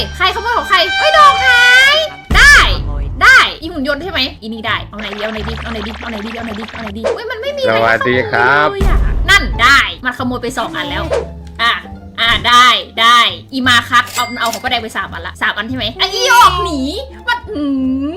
เฮ้ยดอกหาย ได้ ได้อีหุ่นยนต์ใช่ไหมอีนี่ได้ เอาไหนดีเอาไหนดีเอาไหนดีเอาไหนดีเอาไหนดีเอาไหนดีเฮ้ยมันไม่มีอะไรสวัสดีครับให้ขโมยเลยอะนั่นได้มันขโมยไปสองอันแล้วอะอะได้ได้อีมาครับเอาเอาของป้าแดงไปสามอันละสามอันใช่ไหมไอ้อีออกหนีมันอืม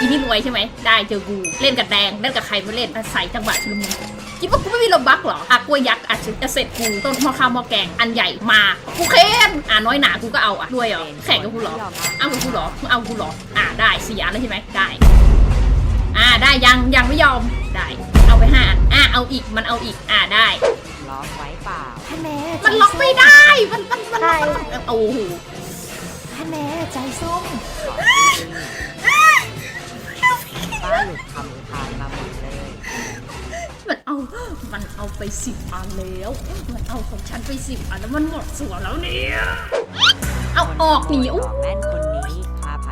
อีนี่รวยใช่ไหมได้เจอกูเล่นกับแดงเล่นกับใครไม่เล่นใส่จังหวะชุลมุน คิดว่ากูไม่มีโลบักเหรออะกล้วยยักษ์อะจะเสร็จกูต้นหม้อข้าวหม้อแกงอันใหญ่มากูเคนอะน้อยหนากูก็เอาอะด้วยเหรอแข่งกับกูเหรอเอากับกูเหรอมึงเอากูเหรออ่าได้สี่อันแล้วใช่ไหมได้ อ่าได้ยังยังไม่ยอมได้ เอาไปห้าอันอ่าเอาอีกมันเอาอีกอ่าได้ล็อกไว้เปล่าท่านแม่มันล็อกไม่ได้มันมันมันมันมันโอ้โหท่านแม่ใจส้ม ไปสิบอันแล้ว มันเอาของฉันไปสิบอันแล้วมันหมดส่วนแล้วเนี่ย เอาออกหนีคอู้ขโมยของแม่นคนนี้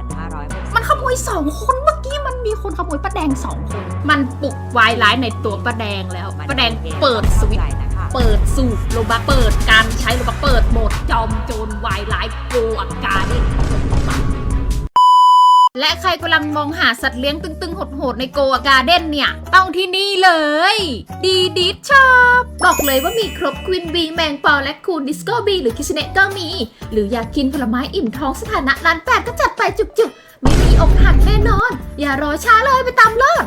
5,500มันขโมยสองคนเมื่อกี้มันมีคนขโมยป้าแดงสองคน มันปลุกวายร้ายในตัวป้าแดงแล้วป้าแดงเปิดสวิตช์นะคะเปิดสูบโลบักเปิดการใช้โลบักเปิดโหมดจอมโจรวายร้ายโกอาการเล่น และใครกำลังมองหาสัตว์เลี้ยงตึงๆโหดๆในโกอาการ์เด้นเนี่ย ต้องที่นี่เลย ดีดิชอบ บอกเลยว่ามีครบควินบีแมงปอและคูนดิสโกบีหรือคิชเนตก็มี หรืออยากกินผลไม้อิ่มท้องสถานะร้านแปดก็จัดไปจุกๆ ไม่มีอกหักแน่นอน อย่ารอช้าเลยไปตามเลิศ